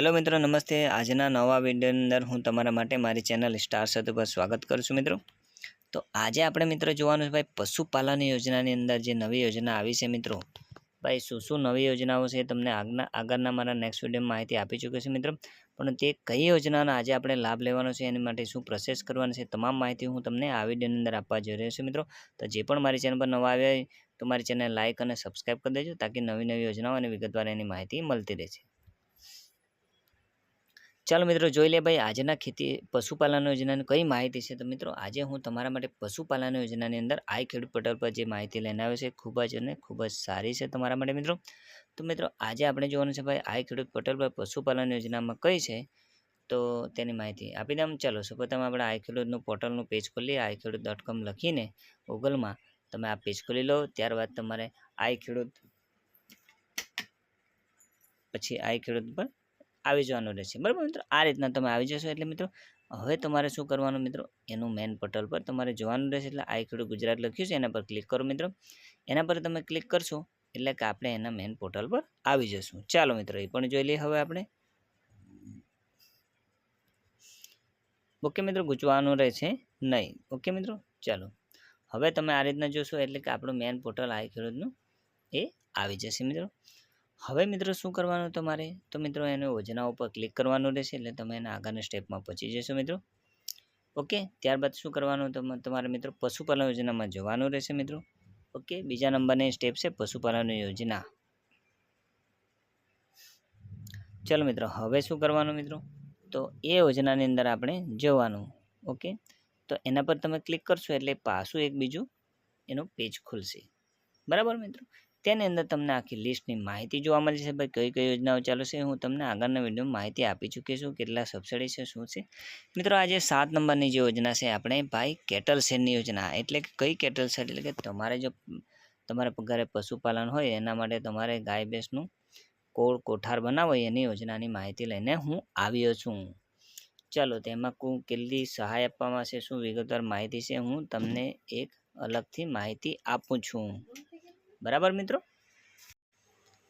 Hello મિત્રો, નમસ્તે. આજના નવા વિડીયોની અંદર હું તમારા માટે મારી ચેનલ સ્ટાર સાથે પર સ્વાગત કરું છું મિત્રો. તો આજે આપણે મિત્રો જોવાનું છે ભાઈ પશુપાલન યોજનાની અંદર જે નવી યોજના આવી છે મિત્રો. ભાઈ શું શું નવી યોજનાઓ છે તમને આગના આગળના મારા નેક્સ્ટ વિડીયોમાં માહિતી આપી ચૂક્યો છે મિત્રો. પણ તે કઈ યોજનાનો આજે આપણે લાભ લેવાનો છે, એની માટે શું પ્રોસેસ કરવાની છે તમામ માહિતી હું તમને આ વિડીયોની અંદર આપવા જઈ રહ્યો છું મિત્રો. તો જે પણ મારી ચેનલ પર નવા આવ્યા હોય, તો મારી ચેનલ લાઇક અને સબસ્ક્રાઈબ કરી દેજો, તાકી નવી નવી યોજનાઓ અને વિગતવાર એની માહિતી મળતી રહેશે ચાલો મિત્રો જોઈ લે ભાઈ, આજના ખેતી, પશુપાલન યોજનાની કઈ માહિતી છે? તો મિત્રો, આજે હું તમારા માટે પશુપાલન યોજનાની અંદર આઈ ખેડૂત પોર્ટલ પર જે માહિતી લઈને આવ્યો છે ખૂબ જ અને ખૂબ જ સારી છે તમારા માટે મિત્રો. તો મિત્રો, આજે આપણે જોવાનું છે ભાઈ, આઈ ખેડૂત પોર્ટલ પર પશુપાલન યોજનામાં કઈ છે? તો તેની માહિતી આપી દઉં. ચાલો, સૌપ્રથમ આપણે આઈ ખેડૂતનું પોર્ટલનું પેજ ખોલીએ, આઈ ખેડૂત ડોટ કોમ લખીને ગૂગલમાં તમે આ પેજ ખોલી લો. ત્યારબાદ તમારે આઈ ખેડૂત, પછી આઈ ખેડૂત પર આવી જવાનું રહેશે. બરાબર મિત્રો? આ રીતના તમે આવી જશો એટલે મિત્રો, હવે તમારે શું કરવાનું મિત્રો? એનું મેન પોર્ટલ પર તમારે જોવાનું રહેશે એટલે આઈ ખેડૂત ગુજરાત લખ્યું છે, એના પર ક્લિક કરો મિત્રો. એના પર તમે ક્લિક કરશો એટલે કે આપણે એના મેન પોર્ટલ પર આવી જશું. ચાલો મિત્રો, એ પણ જોઈ લઈએ હવે આપણે. ઓકે મિત્રો, ગૂંચવાનું રહેશે નહીં. ઓકે મિત્રો, ચાલો. હવે તમે આ રીતના જોશો એટલે કે આપણું મેન પોર્ટલ આઈ ખેડૂતનું એ આવી જશે મિત્રો. હવે મિત્રો શું કરવાનું તમારે? તો મિત્રો એને યોજના ઉપર ક્લિક કરવાનું રહેશે, એટલે તમે એના આગળના સ્ટેપમાં પહોંચી જશો મિત્રો. ઓકે, ત્યારબાદ શું કરવાનું? તમારે મિત્રો પશુપાલન યોજનામાં જવાનું રહેશે મિત્રો. ઓકે, બીજા નંબરની સ્ટેપ છે પશુપાલન યોજના. ચલો મિત્રો, હવે શું કરવાનું મિત્રો? તો એ યોજનાની અંદર આપણે જવાનું. ઓકે, તો એના પર તમે ક્લિક કરશો એટલે પાછું એક બીજું એનું પેજ ખુલશે. બરાબર મિત્રો? તેની અંદર તમને આખી લિસ્ટની માહિતી જોવા મળે છે ભાઈ કઈ કઈ યોજનાઓ ચાલુ છે, હું તમને આગળના વિડીયોમાં માહિતી આપી ચૂકી છું. કેટલા સબસિડી છે, શું છે? મિત્રો, આજે સાત નંબરની જે યોજના છે, આપણે ભાઈ, કેટલ શેરની યોજના? એટલે કે કઈ કેટલ શેર એટલે કે તમારે જો તમારે ઘરે પશુપાલન હોય, એના માટે તમારે ગાય ભેંસનું કોળ કોઠાર બનાવો એની યોજનાની માહિતી લઈને હું આવ્યો છું. ચાલો તેમાં કું કેટલી સહાય આપવામાં છે, શું વિગતવાર માહિતી છે, હું તમને એક અલગથી માહિતી આપું છું. બરાબર મિત્રો?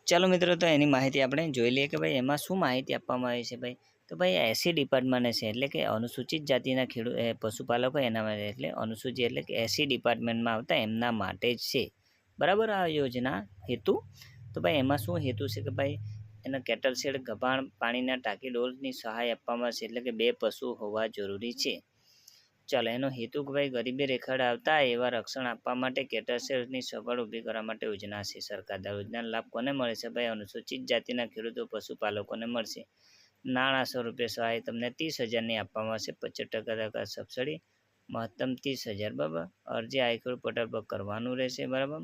ચાલો મિત્રો, તો એની માહિતી આપણે જોઈ લઈએ કે ભાઈ એમાં શું માહિતી આપવામાં આવી છે ભાઈ? તો ભાઈ એસી ડિપાર્ટમેન્ટ છે, એટલે કે અનુસૂચિત જાતિના ખેડૂત પશુપાલકો એના માટે, એટલે અનુસૂચિત, એટલે કે એસી ડિપાર્ટમેન્ટમાં આવતા એમના માટે જ છે. બરાબર આ યોજના હેતુ? તો ભાઈ એમાં શું હેતુ છે કે ભાઈ એના કેટલ શેડ ગભાણ પાણીના ટાંકી, ડોલની સહાય આપવામાં છે એટલે કે બે પશુ હોવા જરૂરી છે. ચાલો. એનો હેતુ કે ભાઈ ગરીબી રેખાડ આવતા એવા રક્ષણ આપવા માટે કેટરસેલ્સની સગવડ ઊભી કરવા માટે યોજના છે. સરકાર યોજનાનો લાભ કોને મળે છે? ભાઈ, અનુસૂચિત જાતિના ખેડૂતો, પશુપાલકોને મળશે. નાણાં સ્વરૂપે સહાય તમને ત્રીસ હજારની આપવામાં આવશે. પચીસ ટકા ટકા સબસિડી, મહત્તમ ત્રીસ હજાર, બરાબર? અરજી આઈકોડ પોર્ટલ પર કરવાનું રહેશે, બરાબર?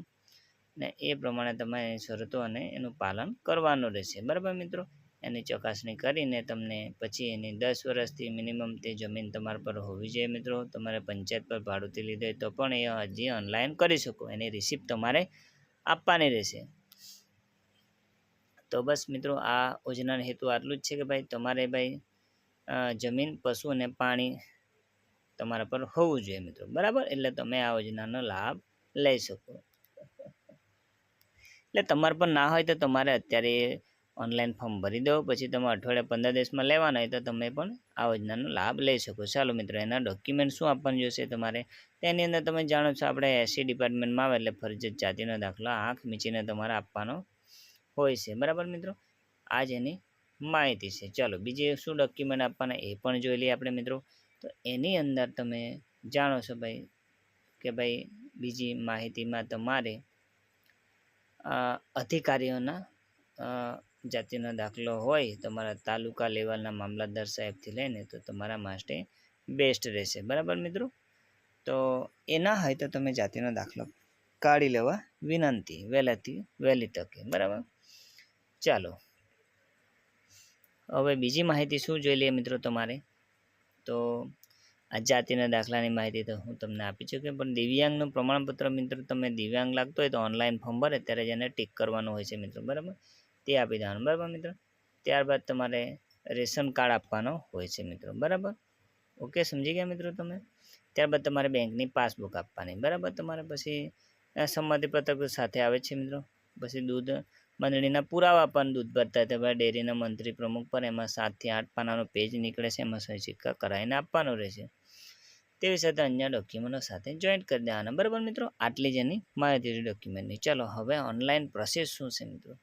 ને એ પ્રમાણે તમારે શરતો અને એનું પાલન કરવાનું રહેશે. બરાબર મિત્રો? એની ચકાસણી કરીને તમને પછી એની દસ વર્ષથી મિનિમમ તે જમીન તમારા પર હોવી જોઈએ મિત્રો. તમારે પંચાયત પર ભાડુંથી લીધે તો પણ એ હજી ઓનલાઈન કરી શકો. એની રિસિપ્ટ તમારે આપવાની રહેશે. તો બસ મિત્રો, આ યોજનાનો હેતુ આટલું જ છે કે ભાઈ તમારે ભાઈ જમીન, પશુ અને પાણી તમારા પર હોવું જોઈએ મિત્રો. બરાબર? એટલે તમે આ યોજનાનો લાભ લઈ શકો. એટલે તમારા પર ના હોય તો તમારે અત્યારે ઓનલાઈન ફોર્મ ભરી દો, પછી તમે અઠવાડિયા પંદર દિવસમાં લેવાના હોય તો તમે પણ આ યોજનાનો લાભ લઈ શકો. ચાલો મિત્રો, એના ડોક્યુમેન્ટ શું આપવાનું જોશે તમારે? તેની અંદર તમે જાણો છો, આપણે એસસી ડિપાર્ટમેન્ટમાં આવે એટલે ફરજિયાત જાતિનો દાખલો, આંખ મીચીને તમારે આપવાનો હોય છે. બરાબર મિત્રો? આ જ એની માહિતી છે. ચાલો, બીજે શું ડોક્યુમેન્ટ આપવાના એ પણ જોઈ લઈએ આપણે મિત્રો. તો એની અંદર તમે જાણો છો ભાઈ કે ભાઈ બીજી માહિતીમાં તમારે અધિકારીઓના જાતિનો દાખલો હોય તમારા તાલુકા લેવલના મામલતદાર સાહેબથી લઈને તો તમારા માટે બેસ્ટ રહેશે. બરાબર મિત્રો? તો એ ના હોય તો તમે જાતિનો દાખલો કાઢી લેવા વિનંતી, વહેલાથી વહેલી તકે. બરાબર? ચાલો. હવે બીજી માહિતી શું જોઈ લઈએ મિત્રો તમારે? તો આ જાતિના દાખલાની માહિતી તો હું તમને આપી ચૂક્યો, પણ દિવ્યાંગનું પ્રમાણપત્ર મિત્રો તમે દિવ્યાંગ લાગતો હોય તો ઓનલાઈન ફોર્મ ભરે, ત્યારે એને ટીક કરવાનું હોય છે મિત્રો. બરાબર? તે આપી દેવાનું, બરાબર મિત્રો? ત્યારબાદ તમારે રેશન કાર્ડ આપવાનો હોય છે મિત્રો, બરાબર? ઓકે, સમજી ગયા મિત્રો તમે? ત્યારબાદ તમારે બેંકની પાસબુક આપવાની, બરાબર? તમારે પછી સંમતિપત્રક સાથે આવે છે મિત્રો. પછી દૂધ મંડળીના પુરાવા પણ દૂધ ભરતા તેવા ડેરીના મંત્રી પ્રમુખ પર એમાં સાતથી આઠ પાનાનો પેજ નીકળે છે, એમાં સહી સિક્કા કરાવીને આપવાનો રહેશે. તેવી સાથે અન્ય ડોક્યુમેન્ટો સાથે જોઈન્ટ કરી દેવાના, બરાબર મિત્રો? આટલી જ એની માહિતી ડોક્યુમેન્ટની ચલો, હવે ઓનલાઈન પ્રોસેસ શું છે મિત્રો?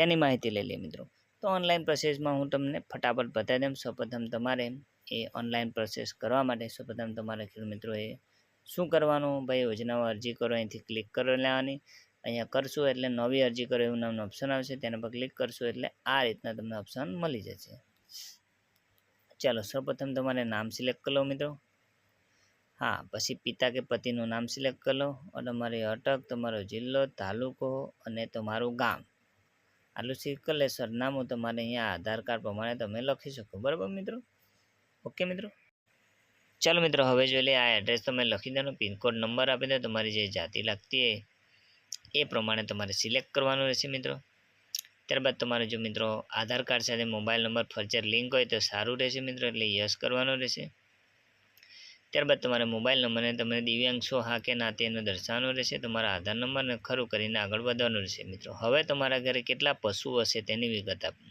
તેની માહિતી લઈ લઈએ મિત્રો. તો ઓનલાઈન પ્રોસેસમાં હું તમને ફટાફટ બતાવી દઉં. સૌપ્રથમ તમારે એ ઓનલાઈન પ્રોસેસ કરવા માટે સૌપ્રથમ તમારે ખેડૂત મિત્રો એ શું કરવાનું? ભાઈ, યોજનાઓ અરજી કરો, અહીંથી ક્લિક કરી લેવાની. અહીંયા કરશો એટલે નવી અરજી કરો એવું નામનું ઓપ્શન આવશે. તેના પર ક્લિક કરશો એટલે આ રીતના તમને ઓપ્શન મળી જશે. ચાલો, સૌપ્રથમ તમારે નામ સિલેક્ટ કરો મિત્રો. હા, પછી પિતા કે પતિનું નામ સિલેક્ટ કરો અને તમારી અટક, તમારો જિલ્લો, તાલુકો અને તમારું ગામ. આટલું સિલેક્ટ કરી લે સરનામું તમારે અહીંયા આધાર કાર્ડ પ્રમાણે તમે લખી શકો. બરાબર મિત્રો? ઓકે મિત્રો? ચાલો મિત્રો, હવે જો લે આ એડ્રેસ તમે લખી દેવાનો પિનકોડ નંબર આપી દો, તમારી જે જાતિ લાગતી હોય એ પ્રમાણે તમારે સિલેક્ટ કરવાનું રહેશે મિત્રો. ત્યારબાદ તમારે જો મિત્રો આધાર કાર્ડ સાથે મોબાઈલ નંબર ફરજિયાત લિંક હોય તો સારું રહેશે મિત્રો, એટલે યસ કરવાનું રહેશે. ત્યારબાદ તમારે મોબાઈલ નંબરને તમે દિવ્યાંગ છો, હા કે ના, તેનો દર્શાવવાનો રહેશે, તમારા આધાર નંબરને ખરું કરીને આગળ વધવાનું રહેશે. મિત્રો, હવે તમારા ઘરે કેટલા પશુ હશે તેની વિગત આપો.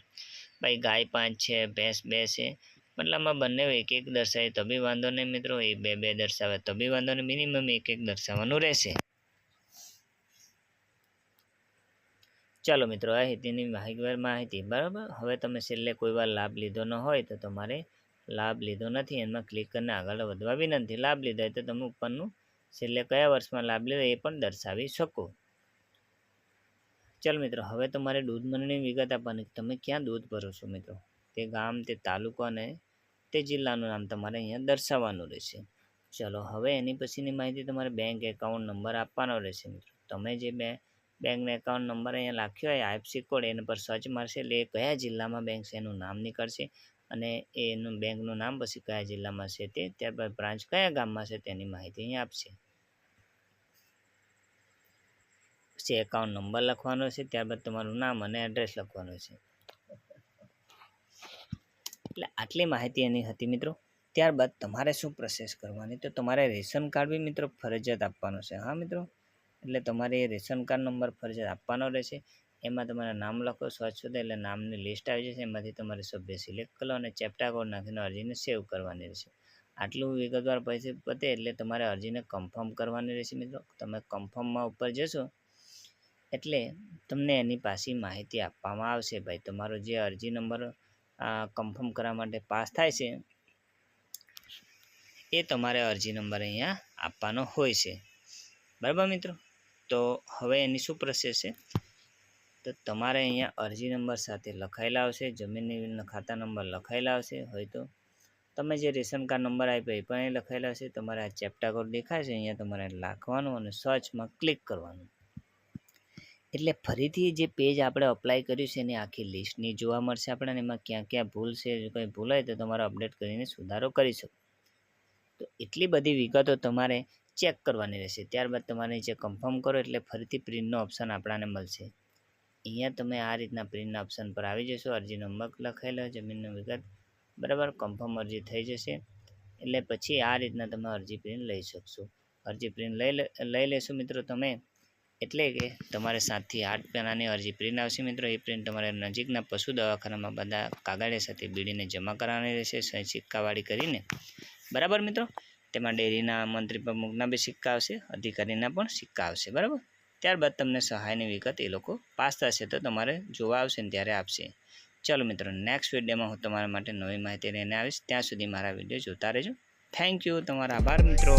ભાઈ, ગાય પાંચ છે, ભેંસ બે છે, મતલબમાં બંને એક એક દર્શાવે, તો બી વાંધો નહીં મિત્રો, એ બે બે દર્શાવે, તો બી વાંધો નહીં મિનિમમ એક એક દર્શાવવાનું રહેશે. ચાલો મિત્રો, આ તેની માહિતી માહિતી, બરાબર? હવે તમે છેલ્લે કોઈ લાભ લીધો ન હોય, તો તમારે લાભ લીધો નથી. એમાં ક્લિક કરીને આગળ વધવા વિનંતી. લાભ લીધો હોય તો તમે ઉપરનું છેલ્લે કયા વર્ષમાં લાભ લીધો એ પણ દર્શાવી શકો. ચાલો મિત્રો, હવે તમારે દૂધ મંડળની વિગત આપવાની તમે ક્યાં દૂધ ભરો છો મિત્રો? તે ગામ, તે તાલુકો અને તે જિલ્લાનું નામ તમારે અહીંયા દર્શાવવાનું રહેશે. ચલો, હવે એની પછીની માહિતી તમારે બેંક એકાઉન્ટ નંબર આપવાનો રહેશે મિત્રો. તમે જે બે બેંકનો એકાઉન્ટ નંબર અહીંયા લખ્યો હોય આઈએફસી કોડ એના પર સર્ચ મારશે એટલે કયા જિલ્લામાં બેંક છે એનું નામ નીકળશે. અને એનું બેંકનું નામ પછી કયા જિલ્લામાં છે તે, ત્યારબાદ બ્રાન્ચ કયા ગામમાં છે તેની માહિતી અહીં આપશે. પછી એકાઉન્ટ નંબર લખવાનો છે, ત્યારબાદ તમારું નામ અને એડ્રેસ લખવાનું છે. એટલે આટલી માહિતી એની હતી મિત્રો. ત્યારબાદ તમારે શું પ્રોસેસ કરવાની? તો તમારે રેશન કાર્ડ બી મિત્રો ફરજિયાત આપવાનો છે. હા મિત્રો? એટલે તમારે રેશન કાર્ડ નંબર ફરજિયાત આપવાનો રહેશે. એમાં તમારા નામ લખો શોધે એટલે નામની લિસ્ટ આવી જશે. એમાંથી તમારે સભ્ય સિલેક્ટ કરો અને ચેપ્ટા કોડ નાખીને અરજીને સેવ કરવાની રહેશે. આટલું વિગતવાર પૈસે પતે એટલે તમારે અરજીને કન્ફર્મ કરવાની રહેશે મિત્રો. તમે કન્ફર્મમાં ઉપર જશો એટલે તમને એની પાછી માહિતી આપવામાં આવશે. ભાઈ, તમારો જે અરજી નંબર કન્ફર્મ કરવા માટે પાસ થાય છે, એ તમારે અરજી નંબર અહીંયા આપવાનો હોય છે. બરાબર મિત્રો? તો હવે એની શું પ્રોસેસ છે? તો તમારે અહીંયા અરજી નંબર સાથે લખાયેલા આવશે જમીનની ખાતા નંબર લખાયેલા આવશે, હોય તો તમે જે રેશન કાર્ડ નંબર આપ્યો એ પણ અહીં લખાયેલા હશે. તમારે આ ચેપ્ટા કોડ દેખાય છે, અહીંયા તમારે લખવાનું અને સર્ચમાં ક્લિક કરવાનું. એટલે ફરીથી જે પેજ આપણે અપ્લાય કર્યું છે એની આખી લિસ્ટની જોવા મળશે આપણને એમાં ક્યાં ક્યાં ભૂલ છે કંઈ ભૂલ હોય તો તમારે અપડેટ કરીને સુધારો કરી શકો. તો એટલી બધી વિગતો તમારે ચેક કરવાની રહેશે. ત્યારબાદ તમારે જે કન્ફર્મ કરો એટલે ફરીથી પ્રિન્ટનો ઓપ્શન આપણાને મળશે. અહીંયા તમે આ રીતના પ્રિન્ટના ઓપ્શન પર આવી જશો. અરજી નંબર લખેલો, જમીનનો વિગત, બરાબર કન્ફર્મ અરજી થઈ જશે. એટલે પછી આ રીતના તમે અરજી પ્રિન્ટ લઈ શકશો. અરજી પ્રિન્ટ લઈ લઈ લેશો મિત્રો તમે. એટલે કે તમારે સાતથી આઠ પેનાની અરજી પ્રિન્ટ આવશે મિત્રો. એ પ્રિન્ટ તમારે નજીકના પશુ દવાખાનામાં બધા કાગળિયા સાથે બીડીને જમા કરાવવાની રહેશે. સિક્કાવાળી કરીને. બરાબર મિત્રો? તેમાં ડેરીના મંત્રી પ્રમુખના બી સિક્કા આવશે. અધિકારીના પણ સિક્કા આવશે. બરાબર? ત્યારબાદ તમને સહાયની વિગત એ લોકો પાસ થશે તો તમારે જોવા આવશે ને ત્યારે આપશે. ચલો મિત્રો નેક્સ્ટ વિડીયોમાં હું તમારા માટે નવી માહિતી લઈને આવીશ. ત્યાં સુધી મારા વીડિયો જોતા રહેજો. થેન્ક યુ તમારા આભાર, મિત્રો.